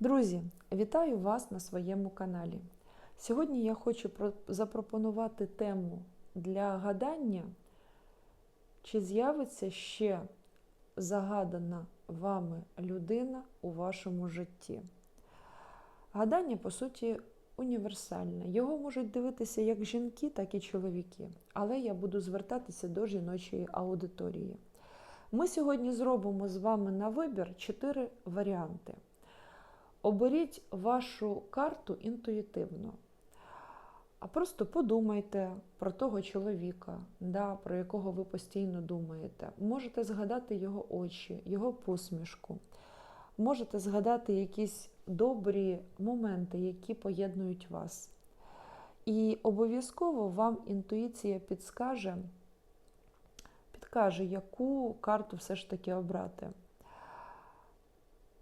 Друзі, вітаю вас на своєму каналі. Сьогодні я хочу запропонувати тему для гадання, чи з'явиться ще загадана вами людина у вашому житті. Гадання, по суті, універсальне. Його можуть дивитися як жінки, так і чоловіки. Але я буду звертатися до жіночої аудиторії. Ми сьогодні зробимо з вами на вибір чотири варіанти. Оберіть вашу карту інтуїтивно. А просто подумайте про того чоловіка, да, про якого ви постійно думаєте. Можете згадати його очі, його посмішку. Можете згадати якісь добрі моменти, які поєднують вас. І обов'язково вам інтуїція підскаже, підкаже, яку карту все ж таки обрати.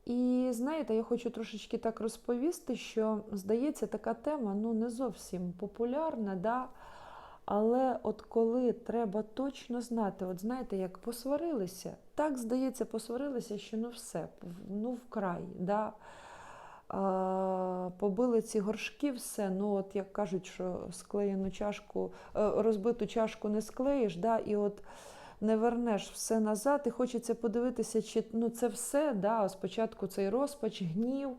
І знаєте, я хочу трошечки так розповісти, що здається, така тема ну не зовсім популярна, да? але от коли треба точно знати, от знаєте, як посварилися, так здається, посварилися, що ну все, ну вкрай. Да? А, побили ці горшки, все. Ну, от як кажуть, що склеєну чашку, е, розбиту чашку не склеїш, да? і от не вернеш все назад, і хочеться подивитися, чи ну, це все. Да? Спочатку цей розпач, гнів,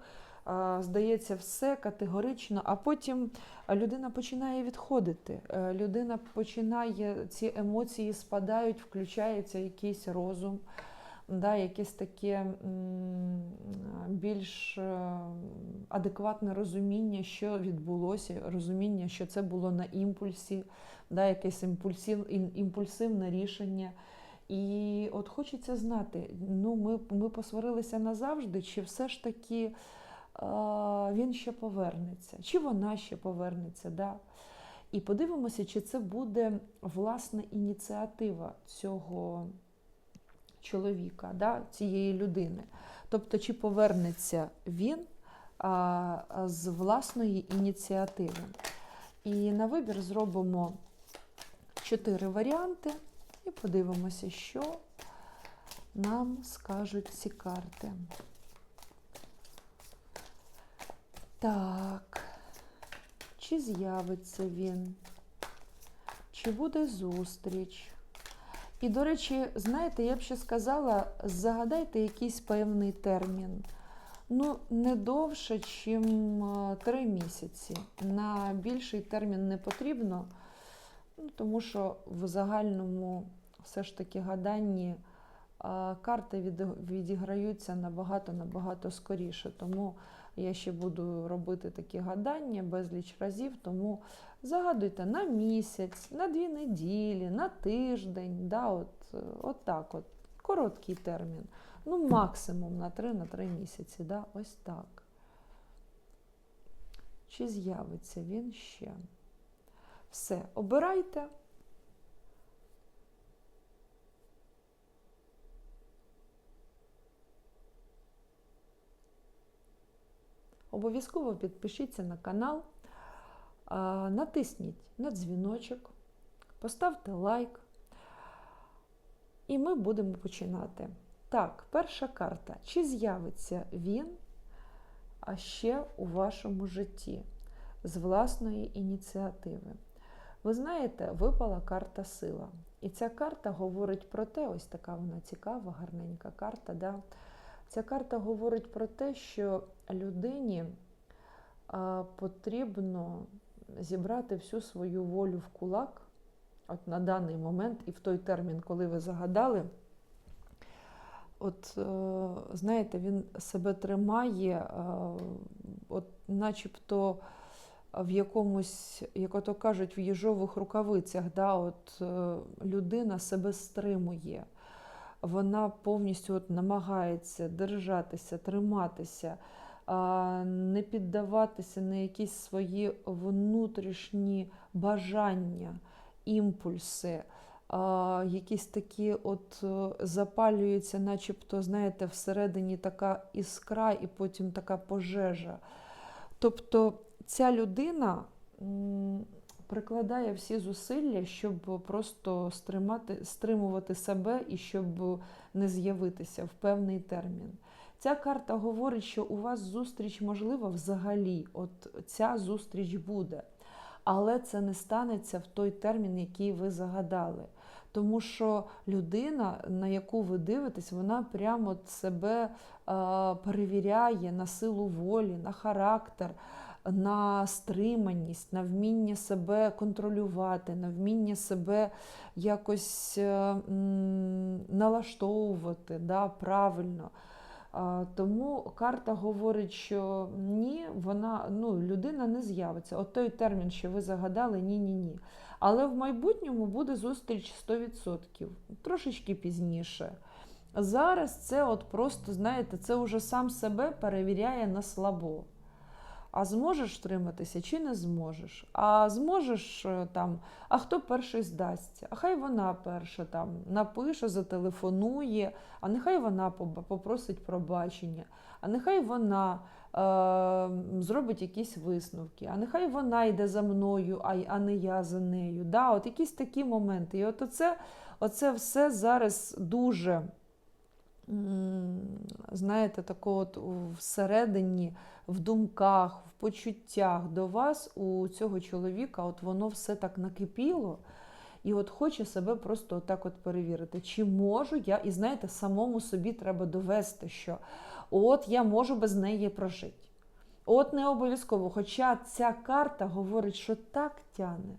здається, все категорично, а потім людина починає відходити. Е, Людина починає, ці емоції спадають, включається якийсь розум. Да, якесь таке більш е, адекватне розуміння, що відбулося, розуміння, що це було на імпульсі, да, якесь імпульсив, імпульсивне рішення. І от хочеться знати, ну ми, ми посварилися назавжди, чи все ж таки він ще повернеться, чи вона ще повернеться. Да? І подивимося, чи це буде власна ініціатива цього чоловіка, да, цієї людини. Тобто, чи повернеться він а, з власної ініціативи. І на вибір зробимо чотири варіанти і подивимося, що нам скажуть ці карти. Так, чи з'явиться він? Чи буде зустріч? І, до речі, знаєте, я б ще сказала, загадайте якийсь певний термін. Ну, не довше, ніж три місяці. На більший термін не потрібно, ну, тому що в загальному все ж таки гаданні а, карти від- відіграються набагато-набагато скоріше. Тому я ще буду робити такі гадання безліч разів. Тому загадуйте на місяць, на дві неділі, на тиждень. Да, от, е, от так от. Короткий термін. Ну, максимум на 3 на 3 місяці. Да? Ось так. Чи з'явиться він ще? Все, обирайте. Обов'язково підпишіться на канал, натисніть на дзвіночок, поставте лайк. І ми будемо починати. Так, перша карта. Чи з'явиться він а ще у вашому житті з власної ініціативи? Ви знаєте, випала карта сила. І ця карта говорить про те, ось така вона цікава, гарненька карта. Да? Ця карта говорить про те, що людині потрібно зібрати всю свою волю в кулак, от на даний момент і в той термін, коли ви загадали. От, е, знаєте, він себе тримає, е, от начебто в якомусь, як ото кажуть, в їжових рукавицях. Да, от, е, людина себе стримує. Вона повністю от намагається держатися, триматися, не піддаватися на якісь свої внутрішні бажання, імпульси. Якісь такі от е, запалюються, начебто, знаєте, всередині така іскра і потім така пожежа. Тобто ця людина прикладає всі зусилля, щоб просто стримати, стримувати себе і щоб не з'явитися в певний термін. Ця карта говорить, що у вас зустріч можлива взагалі. От ця зустріч буде. Але це не станеться в той термін, який ви загадали. Тому що людина, на яку ви дивитесь, вона прямо себе перевіряє на силу волі, на характер, на стриманість, на вміння себе контролювати, на вміння себе якось е, м, налаштовувати да, правильно. Тому карта говорить, що ні, вона ну, людина не з'явиться. От той термін, що ви загадали, ні-ні ні. Але в майбутньому буде зустріч 100%, трошечки пізніше. Зараз це от просто, знаєте, це вже сам себе перевіряє на слабо. А зможеш втриматися чи не зможеш? А зможеш е, там, а хто перший здасться? А хай вона перша там напише, зателефонує, а нехай вона попросить пробачення, а нехай вона е, зробить якісь висновки, а нехай вона йде за мною, а, а не я за нею. Да, от якісь такі моменти. І от оце, оце все зараз дуже, знаєте, такого от всередині в думках, в почуттях до вас у цього чоловіка, от воно все так накипіло, і от хоче себе просто отак от перевірити, чи можу я, і знаєте, самому собі треба довести, що от я можу без неї прожити. От не обов'язково. Хоча ця карта говорить, що так тяне,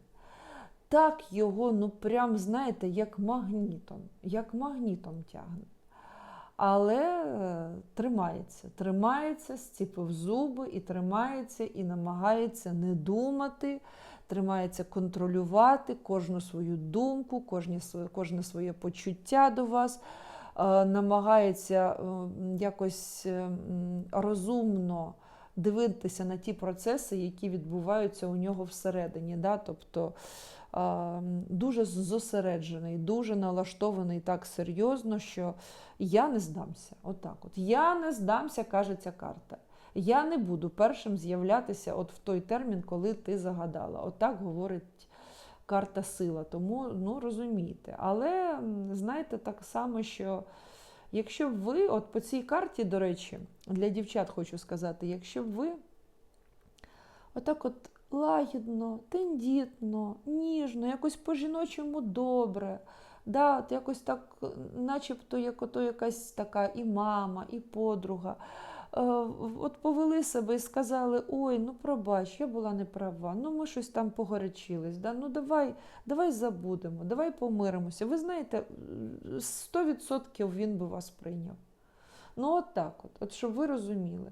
так його, ну прям, знаєте, як магнітом, як магнітом тягне. Але е, тримається, тримається, стіпив зуби і тримається, і намагається не думати, тримається контролювати кожну свою думку, кожне своє, кожне своє почуття до вас, е, намагається е, якось розумно дивитися на ті процеси, які відбуваються у нього всередині. Да? Тобто дуже зосереджений, дуже налаштований так серйозно, що я не здамся. Отак от. Я не здамся, каже ця карта. Я не буду першим з'являтися от в той термін, коли ти загадала. Отак говорить карта сила. Тому ну, розумієте. Але знаєте так само, що якщо б ви, от по цій карті, до речі, для дівчат хочу сказати, якщо б ви отак от лагідно, тендітно, ніжно, якось по-жіночому добре. Да, от якось так, начебто, як ото якась така і мама, і подруга. Е, От повели себе і сказали: ой, ну пробач, я була неправа, ну ми щось там погорячились. Да? Ну давай, давай забудемо, давай помиримося. Ви знаєте, 100% він би вас прийняв. Ну, от так, от, от щоб ви розуміли.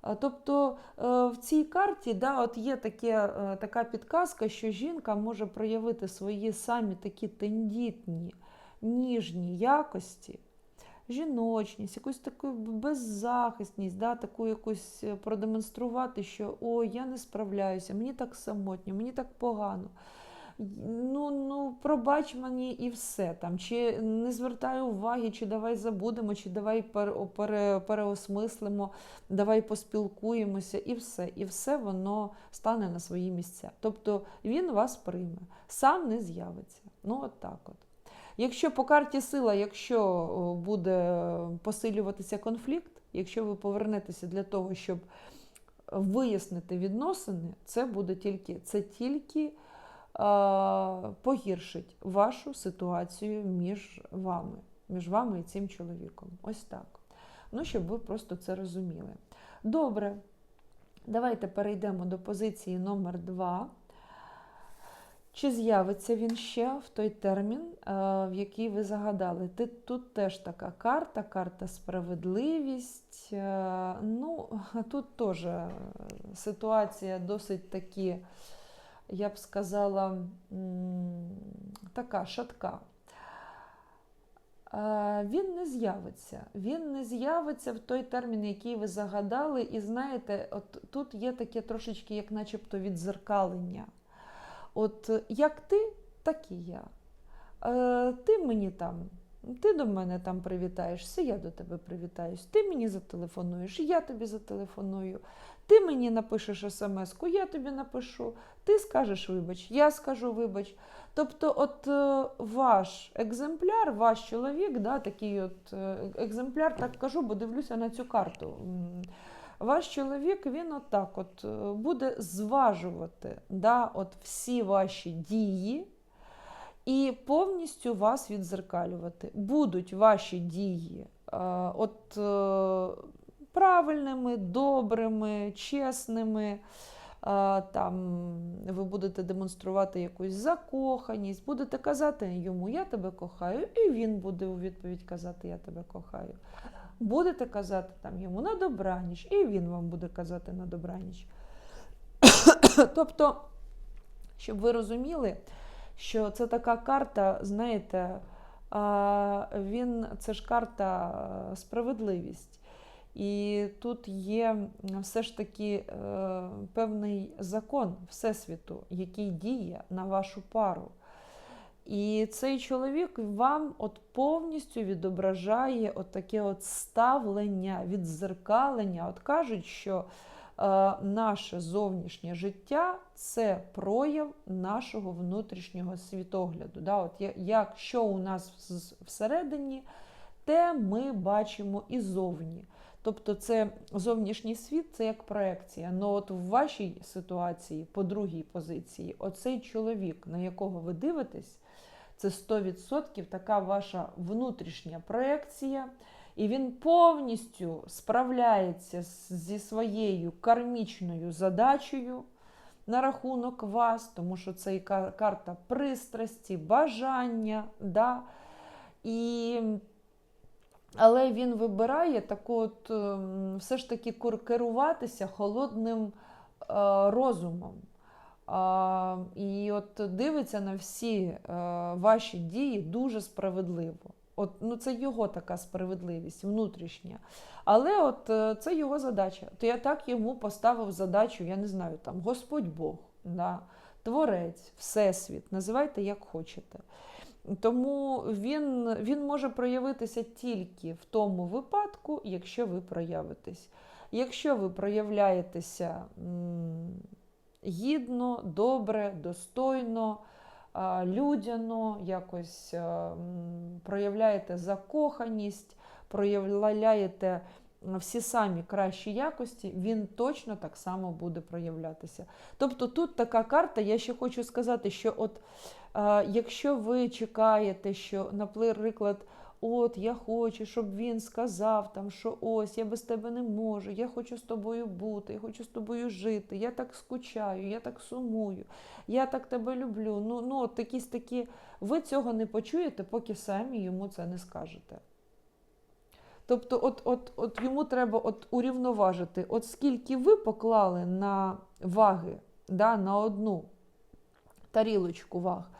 А, Тобто е, в цій карті да, от є таке, е, така підказка, що жінка може проявити свої самі такі тендітні, ніжні якості, жіночність, якусь таку беззахисність, да, таку якусь е, продемонструвати, що ой, я не справляюся, мені так самотньо, мені так погано. Ну, ну, пробач мені і все там. Чи не звертаю уваги, чи давай забудемо, чи давай пере, пере, переосмислимо, давай поспілкуємося, і все. І все воно стане на свої місця. Тобто він вас прийме, сам не з'явиться. Ну, от так от. Якщо по карті сила, якщо буде посилюватися конфлікт, якщо ви повернетеся для того, щоб вияснити відносини, це буде тільки це тільки погіршить вашу ситуацію між вами, між вами і цим чоловіком. Ось так. Ну, щоб ви просто це розуміли. Добре, давайте перейдемо до позиції номер 2. Чи з'явиться він ще в той термін, в який ви загадали? Тут теж така карта, карта справедливість. Е, Ну, тут теж е, ситуація досить таки, я б сказала, така шатка. Він не з'явиться. Він не з'явиться в той термін, який ви загадали. І знаєте, от тут є таке трошечки, як начебто відзеркалення. От як ти, так і я. Е, Ти мені там Ти до мене там привітаєшся, я до тебе привітаюсь. Ти мені зателефонуєш, я тобі зателефоную. Ти мені напишеш смс-ку, я тобі напишу. Ти скажеш вибач, я скажу вибач. Тобто, от е, ваш екземпляр, ваш чоловік, да, такий от е, екземпляр, так кажу, бо дивлюся на цю карту. Ваш чоловік він отак от е, буде зважувати да, от всі ваші дії і повністю вас відзеркалювати. Будуть ваші дії е, от, е, правильними, добрими, чесними. е, Там ви будете демонструвати якусь закоханість, будете казати йому Я тебе кохаю, і він буде у відповідь казати Я тебе кохаю. Будете казати там йому на добраніч, і він вам буде казати на добраніч. тобто, щоб ви розуміли, що це така карта, знаєте, він, це ж карта е, справедливість. І тут є все ж таки е, певний закон Всесвіту, який діє на вашу пару. І цей чоловік вам от повністю відображає от таке от ставлення, відзеркалення. От кажуть, що наше зовнішнє життя це прояв нашого внутрішнього світогляду. Да? От як, що у нас всередині, те ми бачимо і зовні. Тобто це зовнішній світ, це як проекція. Ну от в вашій ситуації, по другій позиції, оцей чоловік, на якого ви дивитесь, це 100% така ваша внутрішня проекція, і він повністю справляється зі своєю кармічною задачею на рахунок вас, тому що це і карта пристрасті, бажання. Да? І але він вибирає таку от, ем, все ж таки керуватися холодним е, розумом. І от дивиться на всі е, ваші дії дуже справедливо. От, ну, це його така справедливість внутрішня. Але от е, це його задача. То я так йому поставив задачу, я не знаю, там Господь Бог, да, Творець, Всесвіт, називайте як хочете. Тому він, він може проявитися тільки в тому випадку, якщо ви проявитесь. Якщо ви проявляєтеся гідно, добре, достойно, людяно, якось проявляєте закоханість, проявляєте всі самі кращі якості, він точно так само буде проявлятися. Тобто тут така карта, я ще хочу сказати, що от якщо ви чекаєте, що, наприклад, от я хочу, щоб він сказав, там, що ось я без тебе не можу, я хочу з тобою бути, я хочу з тобою жити, я так скучаю, я так сумую, я так тебе люблю. Ну, ну от якісь такі, ви цього не почуєте, поки самі йому це не скажете. Тобто, от, от, от йому треба от урівноважити, от скільки ви поклали на ваги, да, на одну тарілочку ваг,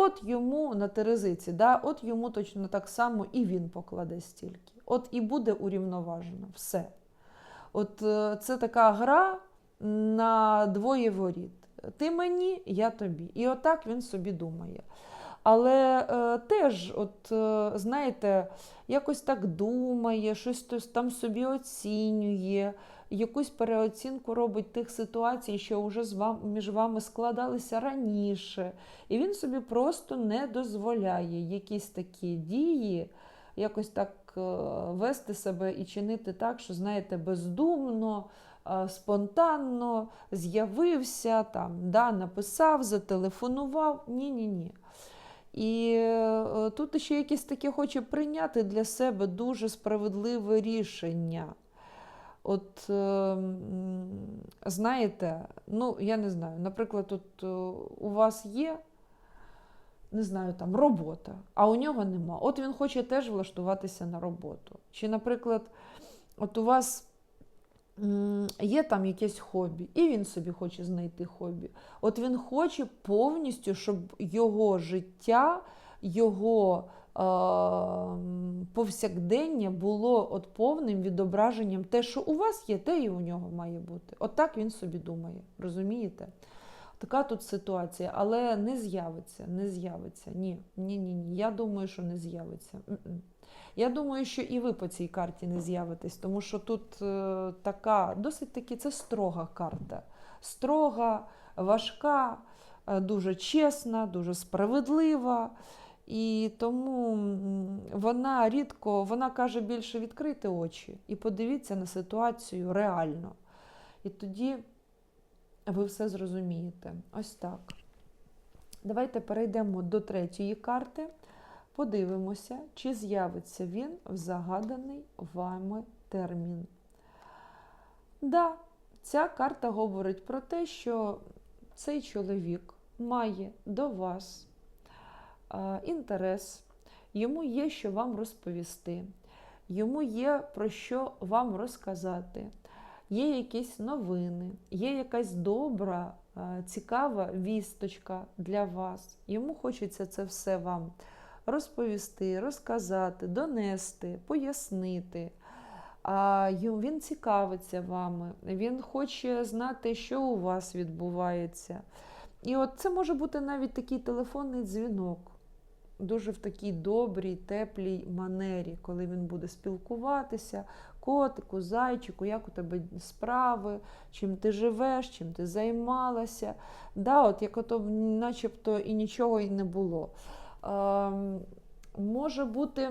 от йому на терезиці, да, от йому точно так само і він покладе стільки. От і буде урівноважено все. От е, це така гра на двоє воріт. Ти мені, я тобі. І отак він собі думає. Але е, теж, от, е, знаєте, якось так думає, щось там собі оцінює, якусь переоцінку робить тих ситуацій, що вже з вам, між вами складалися раніше. І він собі просто не дозволяє якісь такі дії, якось так е, вести себе і чинити так, що, знаєте, бездумно, е, спонтанно з'явився, там, да, написав, зателефонував. Ні-ні-ні. І е, тут ще якесь таке хоче прийняти для себе дуже справедливе рішення. От, е, знаєте, ну, я не знаю, наприклад, от, е, у вас є, не знаю, там робота, а у нього нема. От він хоче теж влаштуватися на роботу. Чи, наприклад, от у вас є там якесь хобі, і він собі хоче знайти хобі. От він хоче повністю, щоб його життя, його повсякдення було от повним відображенням. Те, що у вас є, те і у нього має бути. От так він собі думає. Розумієте? така тут ситуація, але не з'явиться, не з'явиться. Ні, ні, ні, ні. Я думаю, що не з'явиться. Я думаю, що і ви по цій карті не з'явитесь, тому що тут е, така досить таки це строга карта. Строга, важка, е, дуже чесна, дуже справедлива. І тому вона рідко, вона каже більше відкрити очі і подивіться на ситуацію реально. І тоді ви все зрозумієте. Ось так. Давайте перейдемо до третьої карти. Подивимося, чи з'явиться він в загаданий вами термін. Да, ця карта говорить про те, що цей чоловік має до вас інтерес, йому є що вам розповісти, йому є про що вам розказати, є якісь новини, є якась добра, е, цікава вісточка для вас. Йому хочеться це все вам розповісти, розказати, донести, пояснити. А він цікавиться вами, він хоче знати, що у вас відбувається. І от це може бути навіть такий телефонний дзвінок, дуже в такій добрій, теплій манері, коли він буде спілкуватися, котику, зайчику, як у тебе справи, чим ти живеш, чим ти займалася. Да, от як ото начебто і нічого і не було. Ем, може бути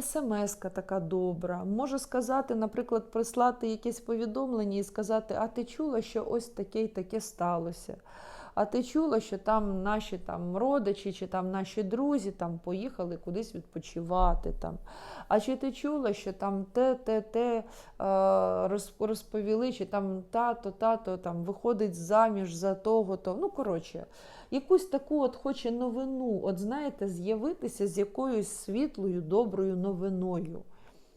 смс-ка така добра, може сказати, наприклад, прислати якесь повідомлення і сказати, а ти чула, що ось таке і таке сталося. А ти чула, що там наші там родичі чи там наші друзі там поїхали кудись відпочивати. Там. А чи ти чула, що там те, те, те е, розповіли, чи там тато, тато там виходить заміж за того-то. Ну, коротше, якусь таку от хоче новину, от знаєте, з'явитися з якоюсь світлою, доброю новиною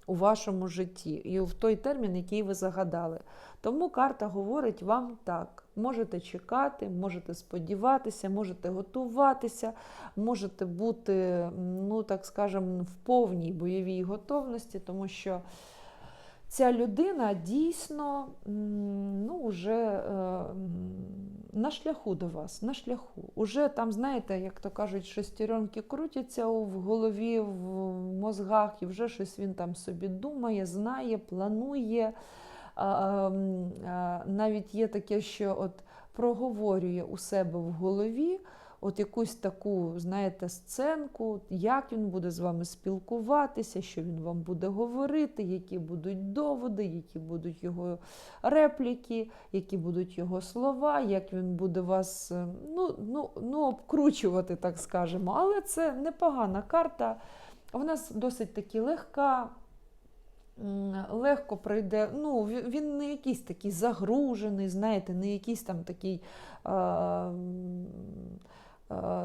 у вашому житті і в той термін, який ви загадали. Тому карта говорить вам так: можете чекати, можете сподіватися, можете готуватися, можете бути, ну так скажемо, в повній бойовій готовності, тому що ця людина дійсно ну, вже е, на шляху до вас, на шляху. Уже там, знаєте, як то кажуть, шестеренки крутяться в голові, в мозгах, і вже щось він там собі думає, знає, планує. Навіть є таке, що от проговорює у себе в голові от якусь таку, знаєте, сценку, як він буде з вами спілкуватися, що він вам буде говорити, які будуть доводи, які будуть його репліки, які будуть його слова, як він буде вас е, ну, ну, ну, обкручувати, так скажемо. Але це непогана карта. Вона досить таки легка. Легко пройде, ну він не якийсь такий загружений, знаєте, не якийсь там такий а,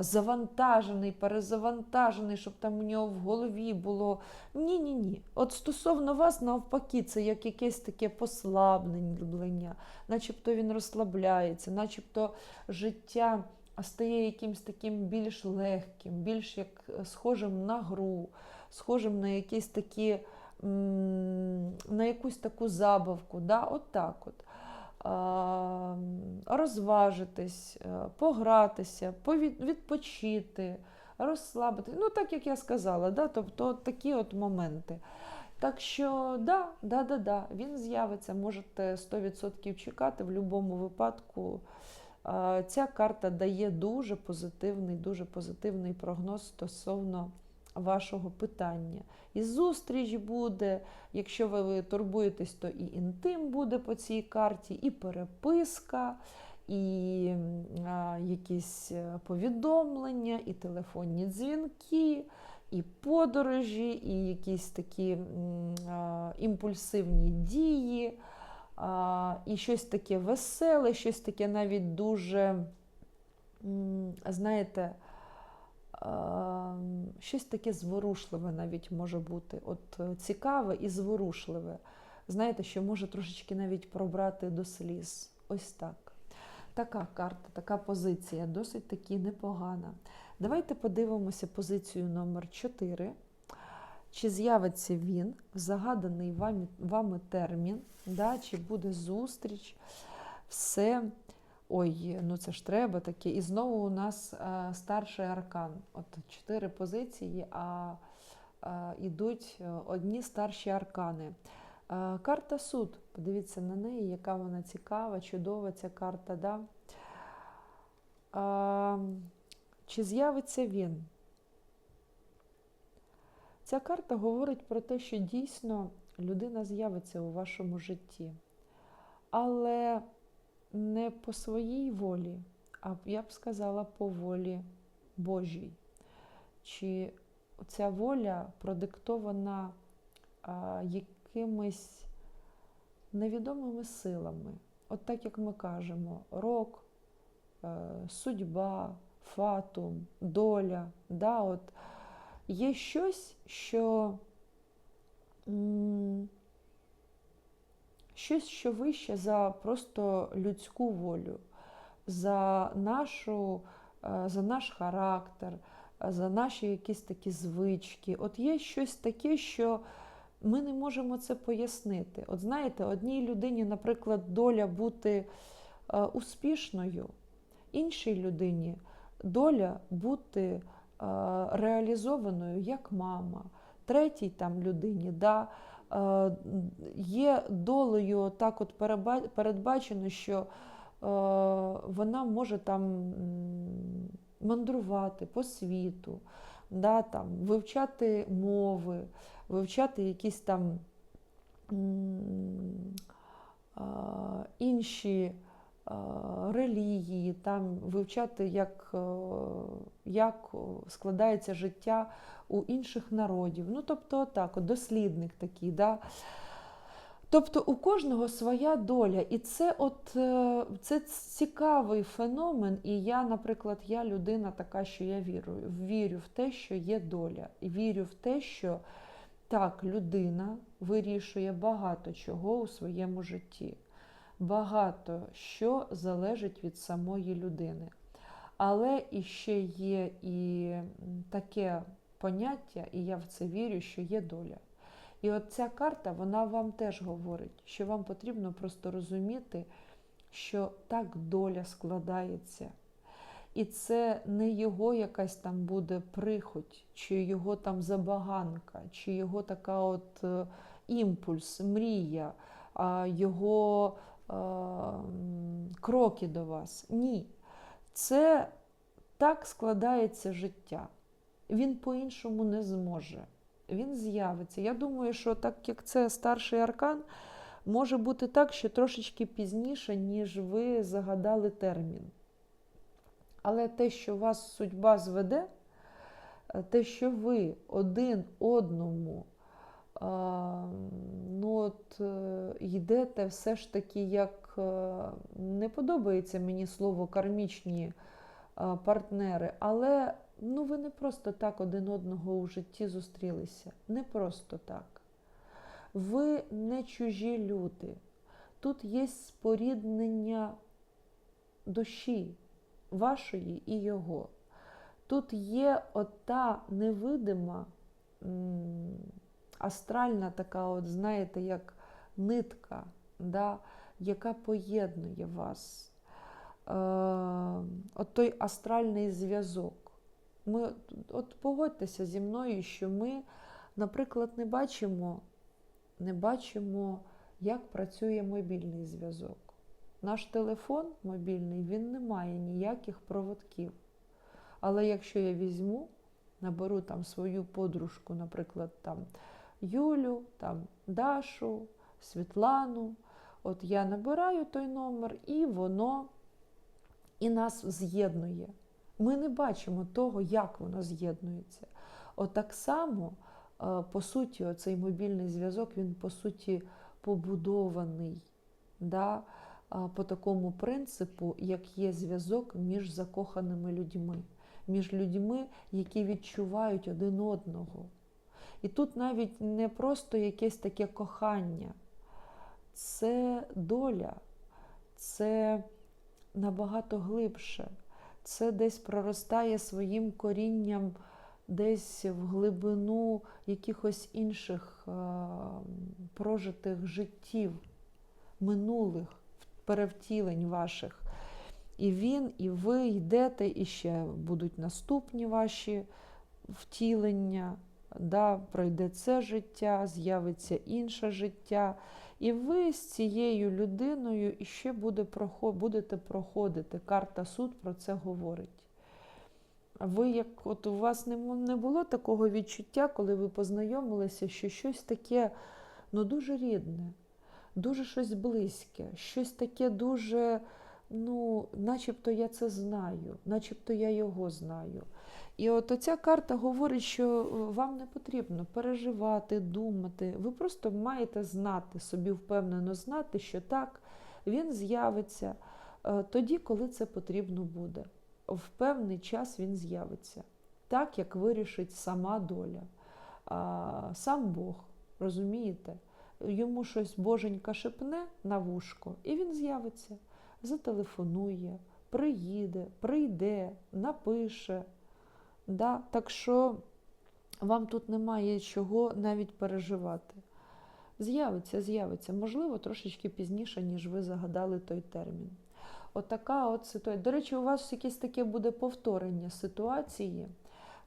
завантажений, перезавантажений, щоб там у нього в голові було. Ні, ні, ні. От стосовно вас, навпаки, це як якесь таке послаблення, начебто він розслабляється, начебто життя стає якимось таким більш легким, більш як е, схожим на гру, схожим на якісь такі. На якусь таку забавку, да? от так от. А, розважитись, е, погратися, відпочити, розслабитись. Ну, так як я сказала, да? тобто такі от моменти. Так що, да, да, да, да, він з'явиться, можете 100% чекати в будь-якому випадку. Ця карта дає дуже позитивний, дуже позитивний прогноз стосовно вашого питання. І зустріч буде, якщо ви, турбуєтесь, то і інтим буде по цій карті, і переписка, і а, якісь е, повідомлення, і телефонні дзвінки, і подорожі, і якісь такі а, імпульсивні дії, а, і щось таке веселе, щось таке навіть дуже, знаєте, щось таке зворушливе навіть може бути. От е, цікаве і зворушливе. Знаєте, що може трошечки навіть пробрати до сліз. Ось так. Така карта, така позиція, досить таки непогана. Давайте подивимося позицію номер 4. Чи з'явиться він в загаданий вами, вами термін, да, чи буде зустріч, все ой, ну це ж треба таке. І знову у нас е, старший аркан. От чотири позиції, а е, ідуть е, одні старші аркани. Е, Карта суд. Подивіться на неї, яка вона цікава, чудова ця карта. Да? Чи з'явиться він? Ця карта говорить про те, що дійсно людина з'явиться у вашому житті, але не по своїй волі, а я б сказала, по волі Божій. Чи ця воля продиктована а, якимись невідомими силами? От так як ми кажемо, рок, е, судьба, фатум, доля. Да, от є щось, що м, щось, що вище за просто людську волю, за нашу, е, за наш характер, за наші якісь такі звички. От є щось таке, що ми не можемо це пояснити. От знаєте, одній людині, наприклад, доля бути е, успішною, іншій людині доля бути е, реалізованою як мама, третій там людині. Да, є долею так от передбачено, що е, вона може там мандрувати по світу, да, там, вивчати мови, вивчати якісь там а, інші релігії, там вивчати, як, е, як складається життя у інших народів. Ну, тобто, так, дослідник такий. Да? Тобто у кожного своя доля, і це от е, це цікавий феномен. І я, наприклад, я людина така, що я вірую, вірю в те, що є доля, вірю в те, що так, людина вирішує багато чого у своєму житті, багато що залежить від самої людини. Але іще є і таке поняття, і я в це вірю, що є доля. І от ця карта, вона вам теж говорить, що вам потрібно просто розуміти, що так доля складається. І це не його якась там буде прихоть, чи його там забаганка, чи його така от е, імпульс, мрія, його кроки до вас. Ні. Це так складається життя. Він по-іншому не зможе. Він з'явиться. Я думаю, що так як це старший аркан, може бути так, що трошечки пізніше, ніж ви загадали термін. Але те, що вас судьба зведе, е, те, що ви один одному ну от, е, йдете все ж таки, як е, не подобається мені слово кармічні партнери, але ну, ви не просто так один одного у житті зустрілися. Не просто так. Ви не чужі люди. Тут є споріднення душі вашої і його. Тут є ота невидима, астральна така, от, знаєте, як нитка, да, яка поєднує вас. Е, от той астральний зв'язок. Ми, от- погодьтеся зі мною, що ми, наприклад, не бачимо, не бачимо, як працює мобільний зв'язок. Наш телефон мобільний, він не має ніяких проводків. Але якщо я візьму, наберу там свою подружку, наприклад, там Юлю, там Дашу, Світлану, от я набираю той номер, і воно і нас з'єднує. Ми не бачимо того, як воно з'єднується. От так само, е, по суті, оцей мобільний зв'язок, він по суті побудований да, по такому принципу, як є зв'язок між закоханими людьми, між людьми, які відчувають один одного. І тут навіть не просто якесь таке кохання, це доля, це набагато глибше. Це десь проростає своїм корінням десь в глибину якихось інших е, прожитих життів, минулих перевтілень ваших. І він, і ви йдете, і ще будуть наступні ваші втілення, да, пройде це життя, з'явиться інше життя. І ви з цією людиною іще буде, будете проходити. Карта суд про це говорить. Ви як от у вас не, не було такого відчуття, коли ви познайомилися, що щось таке ну, дуже рідне, дуже щось близьке, щось таке дуже, ну, начебто я це знаю, начебто я його знаю. І от оця карта говорить, що е, вам не потрібно переживати, думати. Ви просто маєте знати, собі впевнено знати, що так, він з'явиться е, тоді, коли це потрібно буде. В певний час він з'явиться, так як вирішить сама доля, сам Бог, розумієте? Йому щось боженька шепне на вушко, і він з'явиться, зателефонує, приїде, прийде, напише. Да? Так що вам тут немає чого навіть переживати. З'явиться, з'явиться, можливо, трошечки пізніше, ніж ви загадали той термін. Отака от ситуація. До речі, у вас якесь таке буде повторення ситуації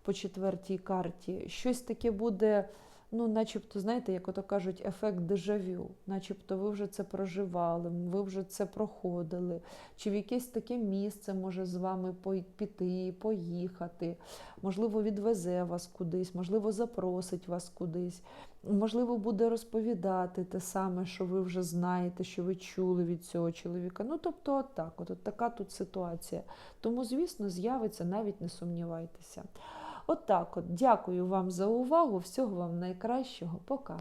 по четвертій карті. Щось таке буде, ну, начебто, знаєте, як ото кажуть, ефект дежавю. Начебто ви вже це проживали, ви вже це проходили. Чи в якесь таке місце може з вами піти, поїхати, можливо, відвезе вас кудись, можливо, запросить вас кудись. Можливо, буде розповідати те саме, що ви вже знаєте, що ви чули від цього чоловіка. Ну, тобто, от так, от, от така тут ситуація. Тому, звісно, з'явиться, навіть не сумнівайтеся. От от. Дякую вам за увагу. Всього вам найкращого. Пока.